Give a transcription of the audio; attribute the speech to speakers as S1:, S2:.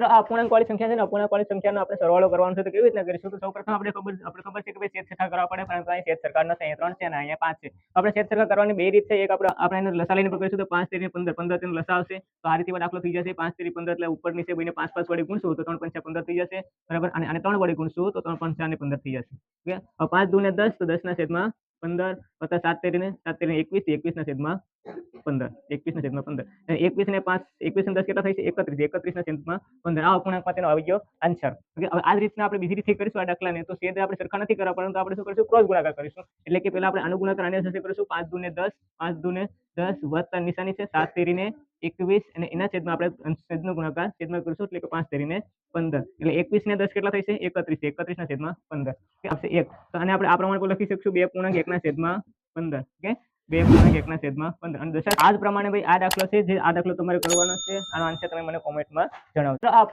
S1: તો આ અપૂર્ણાંક વાળી સંખ્યા છે ને અપૂર્ણાંક વાળી સંખ્યાનો આપણે સરવાળો કરવાનો છે તો કેવી રીતના કરીશું? તો સૌપ્રથમ આપણે ખબર આપણે ખબર છે કે ભાઈ છેદ છઠ્ઠા કરવા પડે, પરંતુ અહીં છેદ સરકાર નથી, અહીંયા ત્રણ છે અને અહીંયા પાંચ છે. આપણે છેદ સરખા કરવાની બે રીત છે, એક આપણે આપણે એને લસા લઈને કરીશું તો પાંચ તેરી પંદર પંદર તેને લસા આવશે. તો આ રીતે દાખલો થઈ જશે, પાંચ તેરી પંદર એટલે ઉપર નીચે બને પાંચ પાંચ વડે ગુણશું, તો ત્રણ પંચા પંદર થઈ જશે, બરાબર? અને ત્રણ વડે ગુણશું, તો ત્રણ પંચા પંદર થઈ જશે. ઓકે પાંચ દુ ને દસ, તો દસ ના છેદમાં પંદર વત્તા સાત તેરીને સાત તેરીને એકવીસ એકવીસ ના છેદમાં પંદર એકવીસ ના છેદમાં પંદર. એકવીસ ને પાંચ એકવીસ ને દસ કેટલા થાય છે? એકત્રીસ. ના છેદમાં પંદર. આ અપૂર્ણાંક માટેનો આવી ગયો આન્સર. હવે આ રીતના આપણે બીજી રીતે કરીશું આ દાખલાને. તો છેદ આપણે સરખા નથી કરવા પરંતુ આપણે શું કરીશું? ક્રોસ ગુણાકાર કરીશું. એટલે કે પહેલા આપણે અનુગુણાકાર આની સાથે કરીશું. પાંચ દુ ને દસ, પાંચ દુ ને દસ વત્તા નિશાની છે. સાત તેરીને એકવીસ અને એના છેદમાં આપણે છેદનો ગુણાકાર, છેદમાં કરીશું એટલે કે પાંચ તેરીને પંદર. એટલે એકવીસ ને દસ કેટલા થઈ છે એકત્રીસ. એકત્રીસ ના છેદમાં પંદર. આવશે એક. તો આને આપણે આ પ્રમાણે લખી શકશું. બે પૂર્ણાંક એકના છેદમાં પંદર. ઓકે? બે પૂર્ણાંક એકના છેદમાં પંદર. અને દશા આ જ પ્રમાણે ભાઈ આ દાખલો છે. જે આ દાખલો તમારે કરવાનો છે, આનો આન્સર તમે મને કોમેન્ટમાં જણાવો તો આ